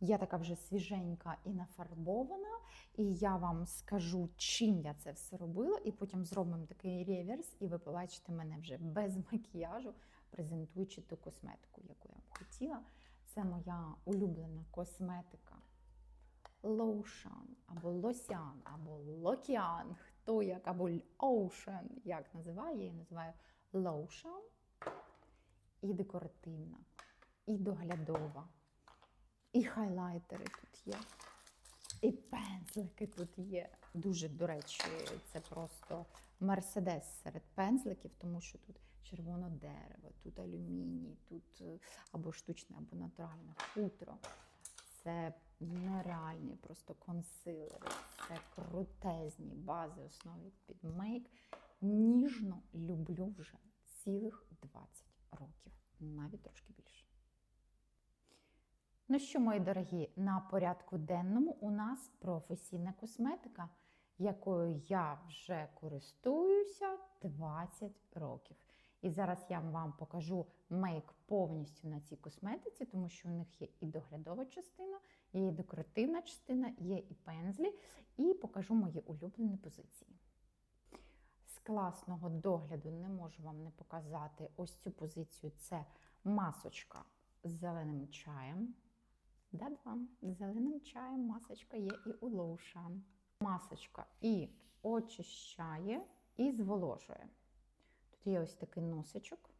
Я така вже свіженька і нафарбована, і я вам скажу, чим я це все робила, і потім зробимо такий реверс, і ви побачите мене вже без макіяжу, презентуючи ту косметику, яку я б хотіла. Це моя улюблена косметика. Лоушан, або лосян, або локіан, хто як, або оушен, як називає, я її називаю лоушан. І декоративна, і доглядова, і хайлайтери тут є, і пензлики тут є. Дуже, до речі, це просто мерседес серед пензликів, тому що тут червоне дерево, тут алюміній, тут е, або штучне, або натуральне хутро. Це нереальні просто консилери, це крутезні бази основи під мейк. Ніжно люблю вже цілих 20 років, навіть трошки більше. Ну що, мої дорогі, на порядку денному у нас професійна косметика, якою я вже користуюся 20 років. І зараз я вам покажу мейк повністю на цій косметиці, тому що у них є і доглядова частина, є і декоративна частина, є і пензлі, і покажу мої улюблені позиції. З класного догляду не можу вам не показати ось цю позицію. Це масочка з зеленим чаєм. Да-да, зеленим чаєм масочка є і у Lotion. Масочка і очищає, і зволожує. Тут є ось такий носичок.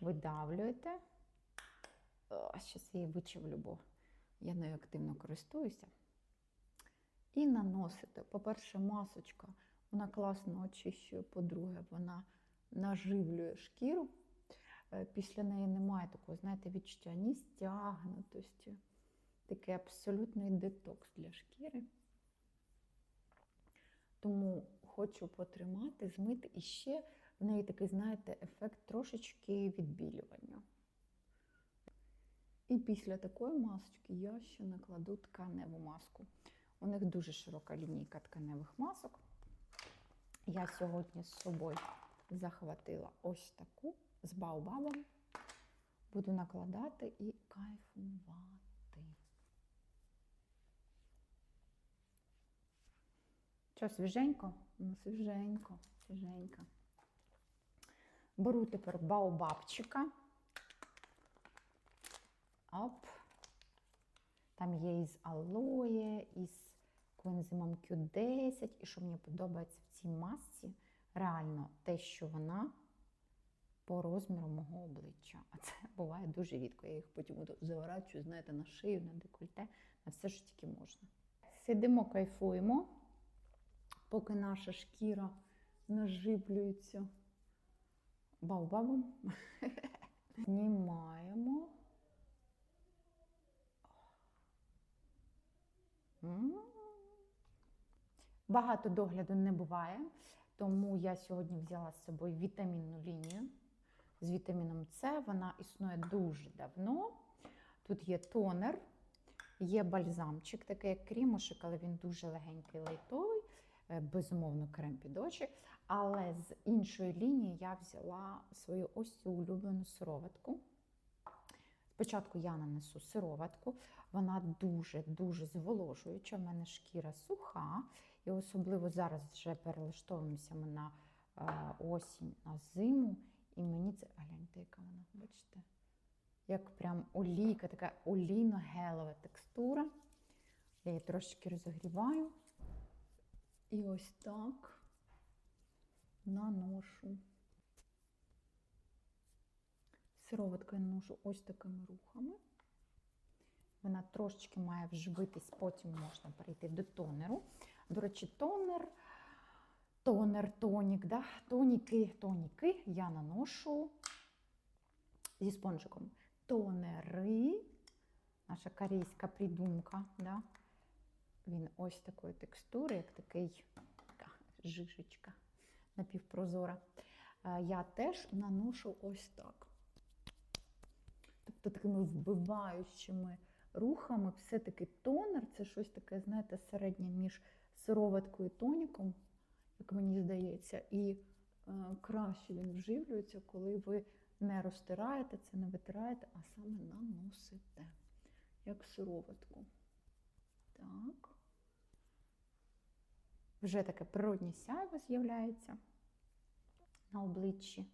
Видавлюєте. Зараз я її вичавлю, бо я нею активно користуюся. І наносите. По-перше, масочка, вона класно очищує, по-друге, вона наживлює шкіру. Е, Після неї немає такого, знаєте, відчуття ні стягнутості. Такий абсолютний детокс для шкіри. Тому хочу потримати, змити і ще в неї такий, знаєте, ефект трошечки відбілювання. І після такої масочки я ще накладу тканеву маску. У них дуже широка лінійка тканевих масок. Я сьогодні з собою захватила ось таку з баобабом. Буду накладати і кайфувати. Що, свіженько? Ну, свіженько, свіженько. Беру тепер баобабчика. Оп. Там є із алоє, із коензимом Q10. І що мені подобається в цій масці, реально те, що вона по розміру мого обличчя. А це буває дуже рідко. Я їх потім заворачую, знаєте, на шию, на декольте, на все, що тільки можна. Сидимо, кайфуємо, поки наша шкіра нажиблюється баобабом. Знімаємо. Багато догляду не буває, тому я сьогодні взяла з собою вітамінну лінію з вітаміном С. Вона існує дуже давно. Тут є тонер, є бальзамчик, такий як крімушек, але він дуже легенький, лайтовий, е, безумовно, крем під очі. Але з іншої лінії я взяла свою ось цю улюблену сироватку. Спочатку я нанесу сироватку, вона дуже-дуже зволожуюча. В мене шкіра суха, і особливо зараз вже перелаштовуємося ми на е, осінь, на зиму. І мені це, гляньте, яка вона, бачите? Як прям олійка, така олійно-гелова текстура. Я її трошечки розогріваю. І ось так наношу. Сироватку наношу ось такими рухами. Вона трошечки має вживитись, потім можна перейти до тонеру. До речі, тонер, тонер, тонік, да? тоніки, тоніки я наношу зі спонжиком. Тонери, наша корейська придумка, да? він ось такої текстури, як такий така жишечка напівпрозора. Е, Я теж наношу ось так. Тобто такими вбиваючими рухами, все-таки тонер це щось таке, знаєте, середнє між сироваткою тоніком, як мені здається, і е, краще він вживлюється, коли ви не розтираєте це, не витираєте, а саме наносите, як сироватку. Так. Вже таке природнє сяйво з'являється на обличчі.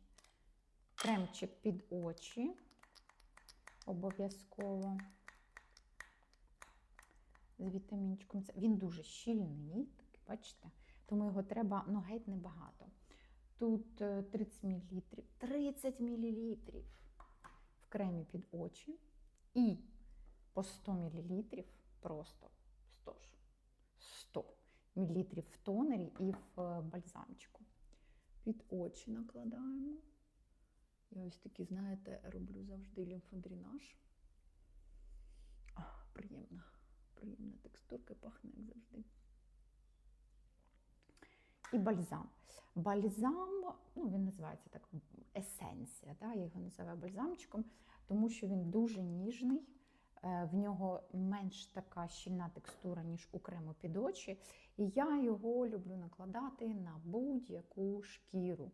Кремчик під очі. Обов'язково. З вітамінчиком. Це- Він дуже щільний, такий, бачите? Тому його треба ну, геть небагато. Тут е, 30 мл. 30 мл в кремі під очі. І по 100 мл просто 100 ж. 100 мл в тонері і в е, бальзамчику. Під очі накладаємо. Я ось такі, знаєте, роблю завжди лімфодренаж. А, приємна, текстурка, пахне, як завжди. І бальзам. Бальзам, ну він називається так есенція. Да? Я його називаю бальзамчиком, тому що він дуже ніжний. е, В нього менш така щільна текстура, ніж у крему під очі. І я його люблю накладати на будь-яку шкіру.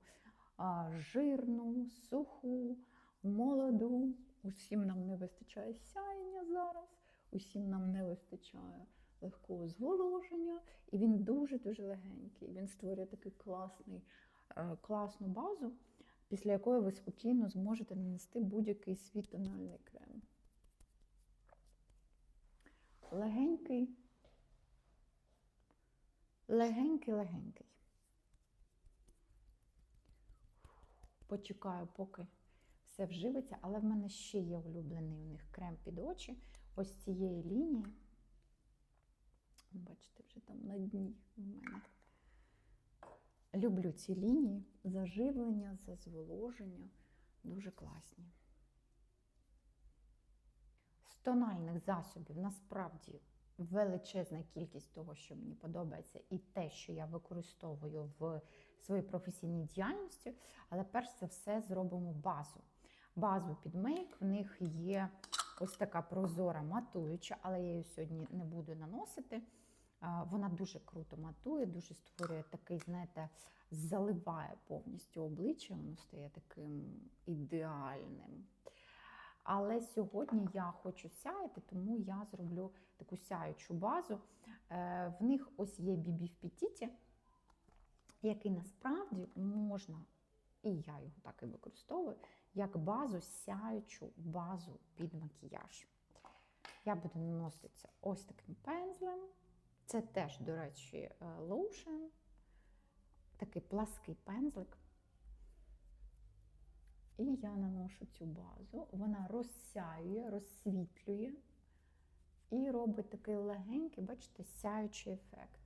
Жирну, суху, молоду. Усім нам не вистачає сяєння зараз, усім нам не вистачає легкого зволоження, і він дуже-дуже легенький. Він створює такий класний, е, класну базу, після якої ви спокійно зможете нанести будь-який свій тональний крем. Легенький, легенький, легенький. Почекаю, поки все вживиться, але в мене ще є улюблений у них крем під очі. Ось цієї лінії. Бачите, вже там на дні в мене. Люблю ці лінії, Заживлення, зазволоження дуже класні. з тональних засобів насправді величезна кількість того, що мені подобається, і те, що я використовую в своїй професійній діяльності. Але перш за все зробимо базу. Базу під мейк в них є ось така прозора матуюча, але я її сьогодні не буду наносити. Вона дуже круто матує, дуже створює такий, знаєте, заливає повністю обличчя, воно стає таким ідеальним. Але сьогодні я хочу сяяти, тому я зроблю таку сяючу базу. Е, В них ось є бібі в петіті, який насправді можна, і я його так і використовую, як базу сяючу базу під макіяж. Я буду наноситися ось таким пензлем. Це теж, до речі, лоушен, такий плаский пензлик. І я наношу цю базу, вона розсяює, розсвітлює і робить такий легенький, бачите, сяючий ефект.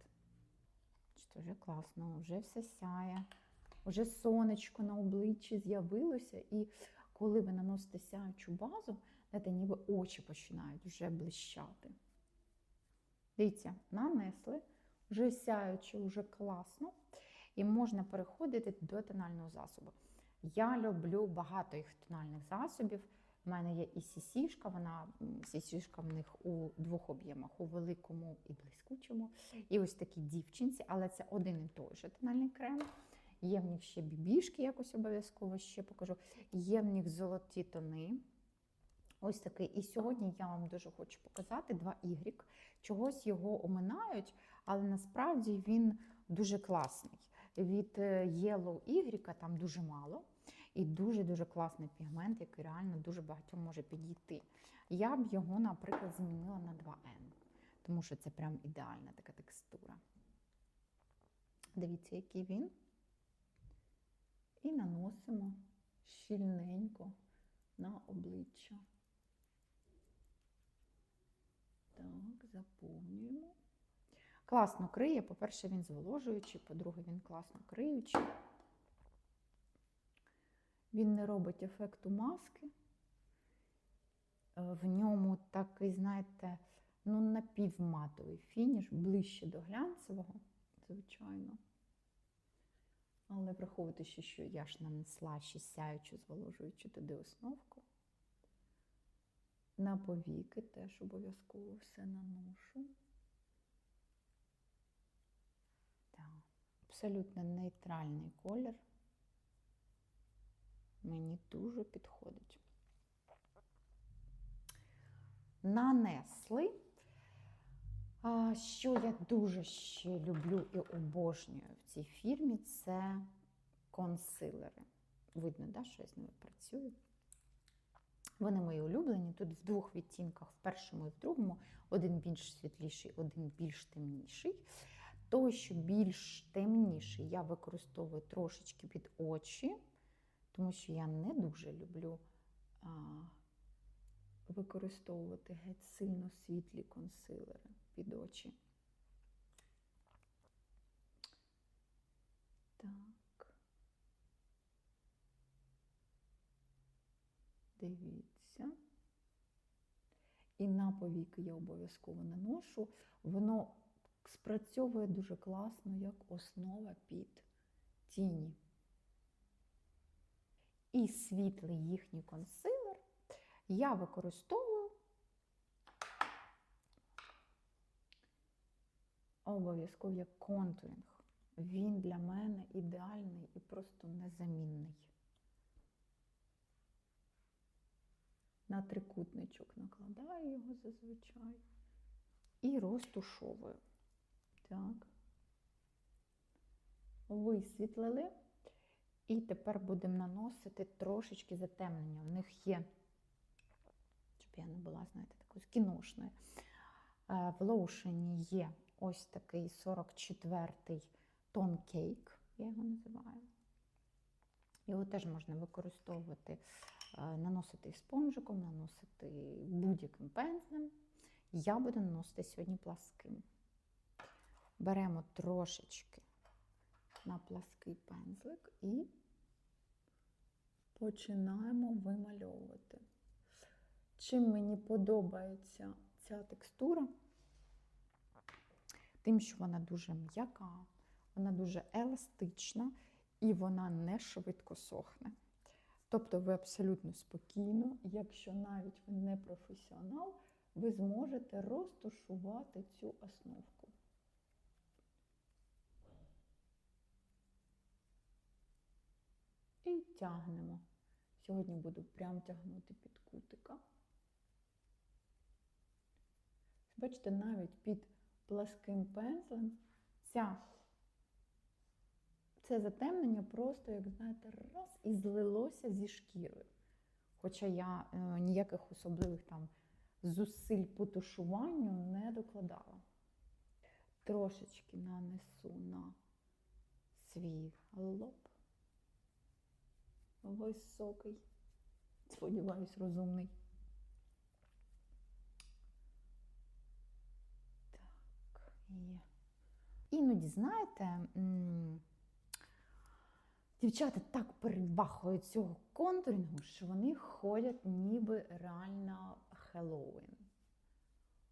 Вже класно, вже все сяє, вже сонечко на обличчі з'явилося, і коли ви наносите сяючу базу, знаєте, ніби очі починають вже блищати. Дивіться, нанесли, вже сяючи, вже класно, і можна переходити до тонального засобу. Я люблю багато їх тональних засобів. У мене є і сісішка, вона сісішка в них у двох об'ємах: у великому і блискучому. І ось такі дівчинці, але це один і той же тональний крем. Є в них ще бібішки, якось обов'язково ще покажу. Є в них золоті тони. Ось такий. І сьогодні я вам дуже хочу показати два ігрік. Чогось його оминають, але насправді він дуже класний. Від е, Yellow Y там дуже мало. І дуже-дуже класний пігмент, який реально дуже багатьом може підійти. Я б його, наприклад, змінила на 2N, тому що це прям ідеальна така текстура. Дивіться, який він. І наносимо щільненько на обличчя. Так, заповнюємо. Класно криє. По-перше, він зволожуючий, по-друге, він класно криючий. Він не робить ефекту маски. Е, В ньому такий, знаєте, ну, напівматовий фініш, ближче до глянцевого, звичайно. Але враховуйте ще, що я ж нанесла ще сяючу, зволожуючи туди основку. На повіки теж обов'язково все наношу. Так, абсолютно нейтральний колір. Мені дуже підходить. нанесли. Що я дуже ще люблю і обожнюю в цій фірмі, це консилери. Видно, да, що я з ними працюю. Вони мої улюблені. Тут в двох відтінках, в першому і в другому, один більш світліший, один більш темніший. Той, що більш темніший, я використовую трошечки під очі, тому що я не дуже люблю а, використовувати геть сильно світлі консилери під очі. Так. Дивіться. І на повіки я обов'язково наношу. Воно спрацьовує дуже класно як основа під тіні. І світлий їхній консилер я використовую обов'язково як контуринг. Він для мене ідеальний і просто незамінний. На трикутничок накладаю його зазвичай і розтушовую. Так. Висвітлили. І тепер будемо наносити трошечки затемнення. В них є, щоб я не була, знаєте, такою кіношною. Е, В лоушені є ось такий 44-й тон кейк, я його називаю. Його теж можна використовувати, е, наносити спонжиком, наносити будь-яким пензлем. Я буду наносити сьогодні пласким. Беремо трошечки на плаский пензлик і починаємо вимальовувати. Чим мені подобається ця текстура, тим, що вона дуже м'яка, вона дуже еластична і вона не швидко сохне. Тобто ви абсолютно спокійно, якщо навіть ви не професіонал, ви зможете розташувати цю основку. І тягнемо. Сьогодні буду прям тягнути під кутика. Бачите, навіть під пласким пензлем ця, це затемнення просто, як знаєте, раз і злилося зі шкірою. Хоча я е, ніяких особливих там зусиль по тушуванню не докладала. Трошечки нанесу на свій лоб. Високий, сподіваюсь, розумний. Так, є. Іноді, знаєте, дівчата так перебахують цього контурингу, що вони ходять ніби реально Хеллоуін.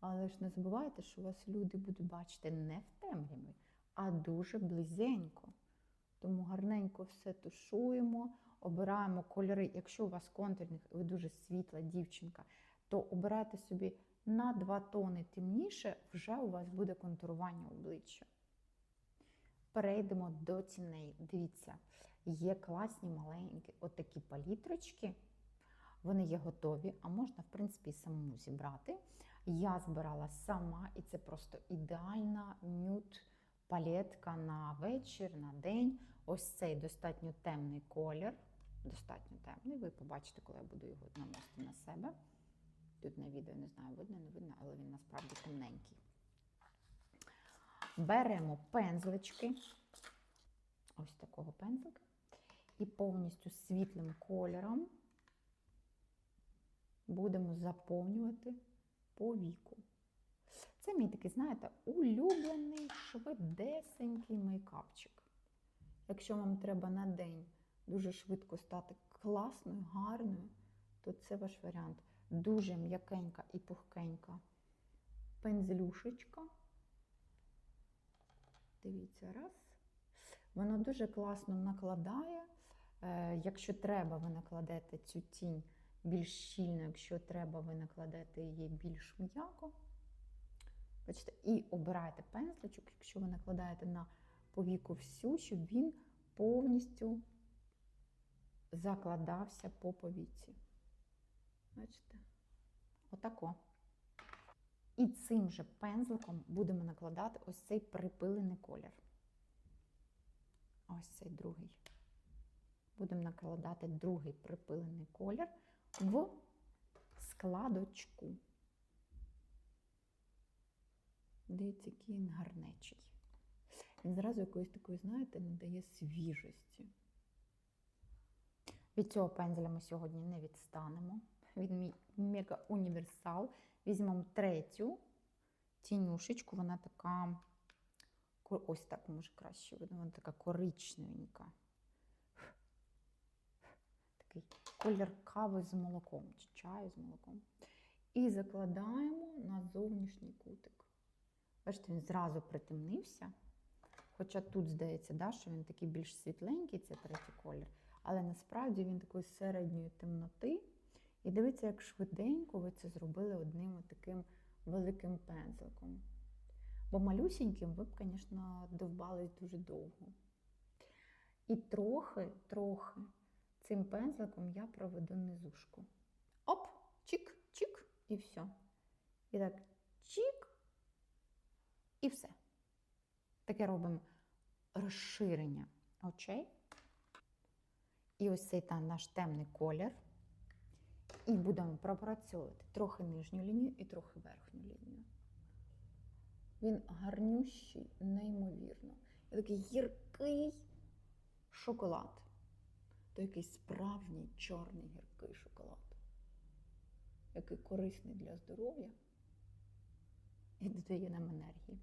Але ж не забувайте, що вас люди будуть бачити не в темряві, а дуже близенько. Тому гарненько все тушуємо, обираємо кольори. Якщо у вас контурних, ви дуже світла дівчинка, то обирайте собі на два тони темніше, вже у вас буде контурування обличчя. Перейдемо до тіней. Дивіться, є класні маленькі отакі палітрочки. Вони є готові, а можна, в принципі, самому зібрати. Я збирала сама, і це просто ідеальна нюд палетка на вечір, на день. Ось цей достатньо темний колір. Достатньо темний. Ви побачите, коли я буду його наносити на себе. Тут на відео не знаю, видно, не видно, але він насправді темненький. Беремо пензлички, ось такого пензлика, і повністю світлим кольором будемо заповнювати по віку. Це мій такий, знаєте, улюблений швидесенький мейкапчик. Якщо вам треба на день дуже швидко стати класною, гарною, то це ваш варіант. Дуже м'якенька і пухкенька пензлюшечка. Дивіться, раз. Воно дуже класно накладає. Е, Якщо треба, ви накладете цю тінь більш щільно, якщо треба, ви накладете її більш м'яко. Бачите, і обирайте пензличок, якщо ви накладаєте на повіку всю, щоб він повністю закладався по повіці. Бачите? Отако. І цим же пензликом будемо накладати ось цей припилений колір. Ось цей другий. Будемо накладати другий припилений колір в складочку. Дивіться, який він гарнечий. Він зразу якоїсь такої, знаєте, надає свіжості. Від цього пензля ми сьогодні не відстанемо. Він мега-універсал. Візьмемо третю тінюшечку, вона така, ось так може краще видно, вона така коричневенька. Такий колір кави з молоком, чи чаю з молоком. І закладаємо на зовнішній кутик. Бачите, він зразу притемнився. Хоча тут здається, да, що він такий більш світленький, це третій колір. Але насправді він такої середньої темноти. І дивіться, як швиденько ви це зробили одним таким великим пензликом. Бо малюсіньким ви б, звісно, довбались дуже довго. І трохи, трохи цим пензликом я проведу низушку. Оп, чик, чик, і все. І так чик, і все. Таке робимо розширення очей. І ось цей та наш темний колір. І будемо пропрацьовувати трохи нижню лінію і трохи верхню лінію. Він гарнющий, неймовірно. І такий гіркий шоколад. То якийсь справжній чорний гіркий шоколад, який корисний для здоров'я і додає нам енергії.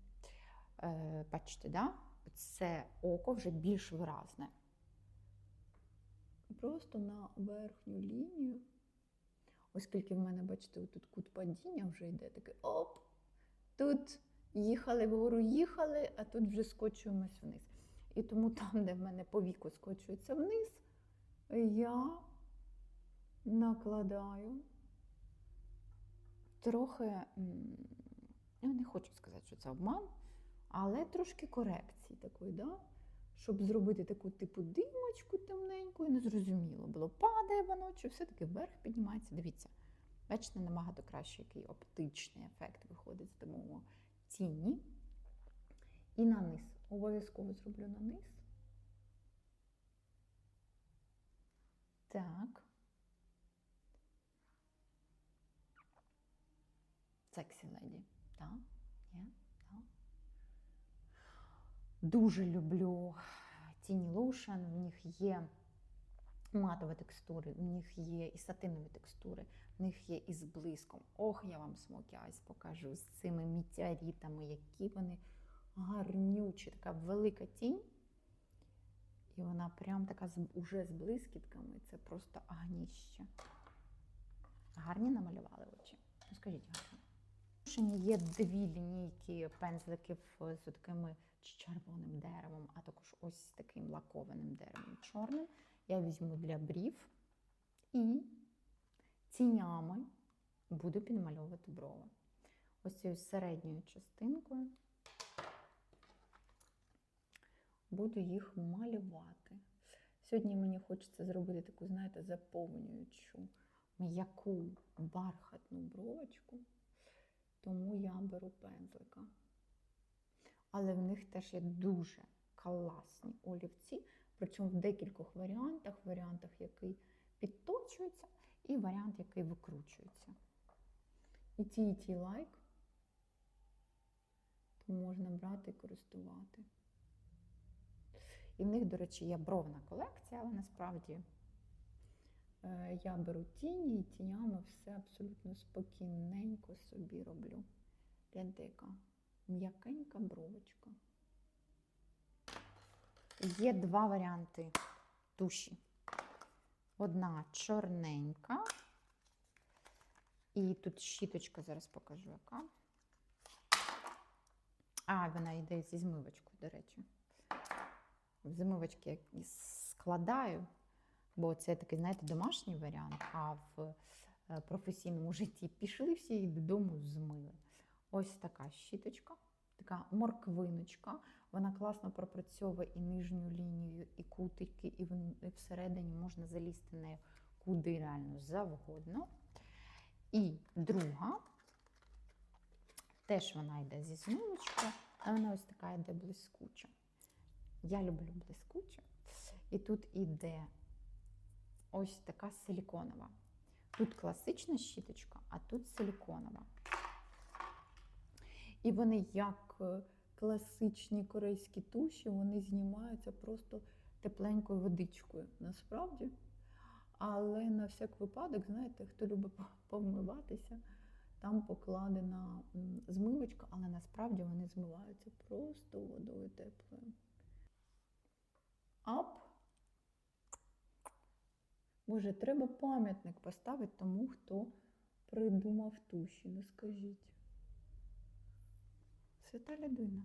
Е, бачите, да? це око вже більш виразне. Просто на верхню лінію, оскільки в мене, бачите, тут кут падіння вже йде такий оп. Тут їхали вгору, їхали, а тут вже скочуємось вниз. І тому там, де в мене по віку скочується вниз, я накладаю трохи, я не хочу сказати, що це обман, але трошки корекції такої, да? Щоб зробити таку типу димочку темненьку, і не зрозуміло було, падає воно чи все-таки вверх піднімається. Дивіться, бачите, набагато краще, який оптичний ефект виходить з допомогою тіні. І на низ. Обов'язково зроблю на низ. Так. Сексі леді. Так, є, так. Дуже люблю тіні лоушен. В них є матові текстури, в них є і сатинові текстури, в них є і з блиском. Ох, я вам смокі айс покажу з цими мітеоритами, які вони гарнючі, така велика тінь. І вона прям така уже з блискітками. Це просто агніще. Гарні намалювали очі. Ну, скажіть гарні. Є дві лінійки пензликів з такими червоним деревом, а також ось таким лакованим деревом чорним. Я візьму для брів і тінями буду підмальовувати брови. Ось цією середньою частинкою буду їх малювати. Сьогодні мені хочеться зробити таку, знаєте, заповнюючу м'яку бархатну бровочку, тому я беру пензлика. Але в них теж є дуже класні олівці, причому в декількох варіантах, варіантах, який підточується, і варіант, який викручується. І ті, і ті лайк, то можна брати і користувати. І в них, до речі, є бровна колекція, але насправді е, я беру тіні і тінями все абсолютно спокійненько собі роблю. Гляньте, яка м'якенька бровочка. Є два варіанти туші. Одна чорненька. І тут щіточка, зараз покажу, яка. А, вона йде зі змивочкою, до речі. В змивочки я складаю, бо це такий, знаєте, домашній варіант, а в е, професійному житті пішли всі і додому змили. Ось така щіточка, така морквиночка. Вона класно пропрацьовує і нижню лінію, і кутики, і всередині можна залізти нею куди реально завгодно. І друга Теж вона йде зі змивочкою, а вона ось така йде блискуча. Я люблю блискуче. І тут іде ось така силіконова. Тут класична щіточка, а тут силіконова. І вони, як е, класичні корейські туші, вони знімаються просто тепленькою водичкою, насправді. Але на всяк випадок, знаєте, хто любить по- повмиватися, там покладена змивочка, але насправді вони змиваються просто водою теплою. Ап. Боже, треба пам'ятник поставити тому, хто придумав туші, ну скажіть. Свята людина.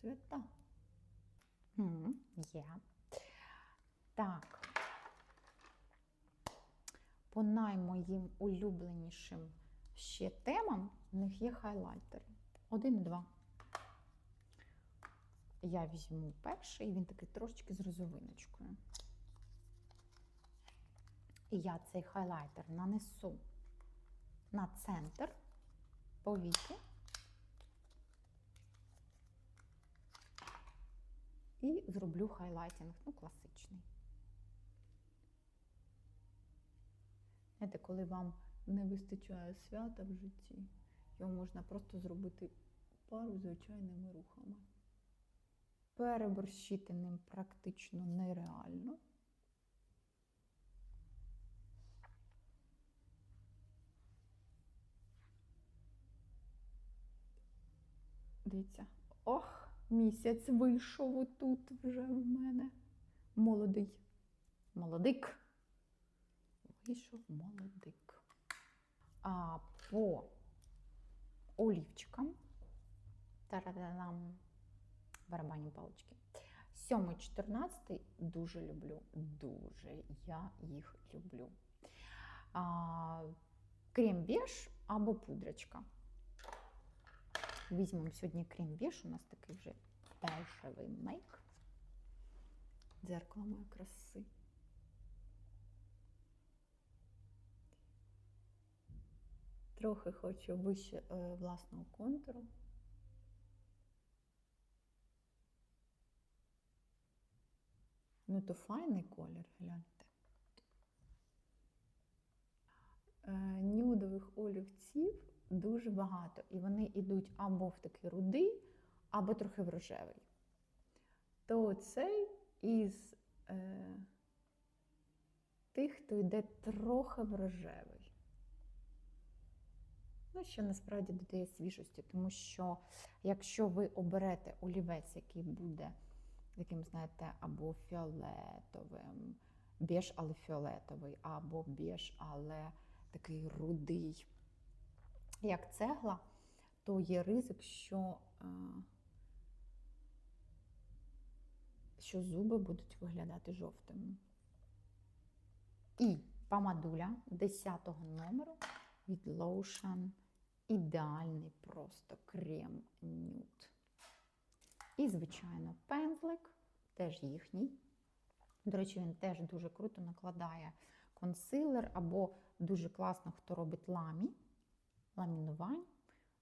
Свята. Є. Так. По наймоїм улюбленішим ще темам в них є хайлайтери. Один і два. Я візьму перший, він такий трошечки з розовиночкою. І я цей хайлайтер нанесу на центр повіки. І зроблю хайлайтинг, ну, класичний. Знаєте, коли вам не вистачає свята в житті, його можна просто зробити пару звичайними рухами. Переборщити ним практично нереально. Дивіться, ох, місяць вийшов отут вже в мене. Молодий. Молодик. Вийшов молодик. А по олівчикам. Тарадам. Барабанні палички. 7 14 дуже люблю. Дуже я їх люблю. А, крем-біж або пудрочка. Візьмемо сьогодні крем-біж. У нас такий вже перший мейк. Дзеркало моєї краси. Трохи хочу вище е, власного контуру. Ну, то файний колір, гляньте. Е, Нюдових олівців дуже багато, і вони йдуть або в такий рудий, або трохи в рожевий. то цей із е, тих, хто йде трохи в рожевий. Ну, що насправді додає свіжості, тому що якщо ви оберете олівець, який буде таким, знаєте, або фіолетовим, біж, але фіолетовий, або біж, але такий рудий, як цегла, то є ризик, що, е, що зуби будуть виглядати жовтими. І помадуля 10 номеру від Lotion. Ідеальний просто крем нюд. І, звичайно, пензлик, теж їхній. До речі, він теж дуже круто накладає консилер, або дуже класно, хто робить ламі, ламінувань,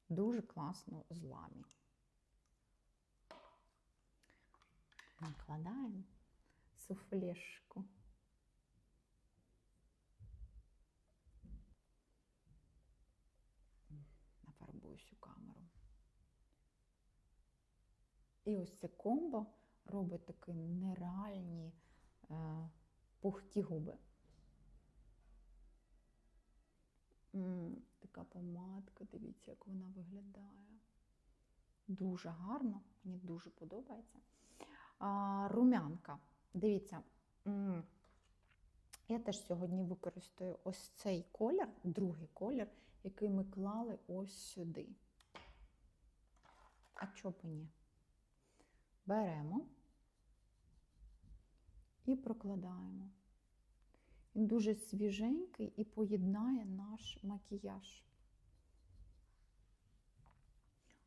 дуже класно з ламі. Накладаємо суфлешку. нафарбую всю камеру. І ось це комбо робить такі нереальні е, пухкі губи. Така помадка, дивіться, як вона виглядає. Дуже гарно, мені дуже подобається. А, румянка. Дивіться, я теж сьогодні використаю ось цей колір, другий колір, який ми клали ось сюди. А чого б ні? Беремо І прокладаємо. Він дуже свіженький і поєднає наш макіяж.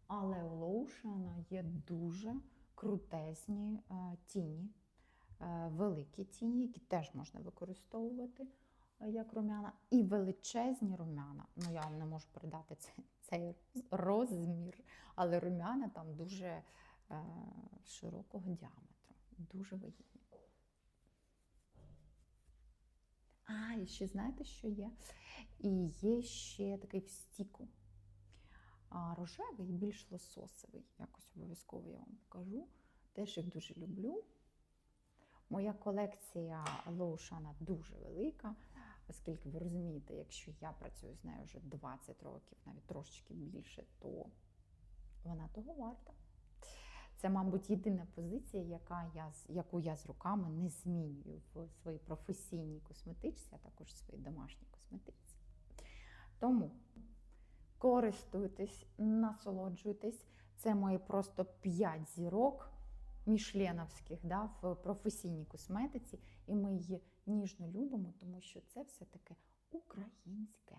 Але у лоушена є дуже крутезні е, тіні, е, великі тіні, які теж можна використовувати. е, як румяна, і величезні румяна. Ну, я вам не можу передати цей, розмір, але румяна там дуже широкого діаметру, дуже вигідні. А, і ще знаєте, що є? І є ще такий в стіку. Рожевий, більш лососовий. Якось обов'язково я вам покажу. Теж їх дуже люблю. Моя колекція лоушана дуже велика, оскільки ви розумієте, якщо я працюю з нею вже 20 років, навіть трошечки більше, то вона того варта. Це, мабуть, єдина позиція, яка я, яку я з руками не змінюю в своїй професійній косметичці, а також в своїй домашній косметичці. Тому користуйтесь, насолоджуйтесь. Це мої просто 5 зірок мішленовських да, в професійній косметиці, і ми її ніжно любимо, тому що це все-таки українське.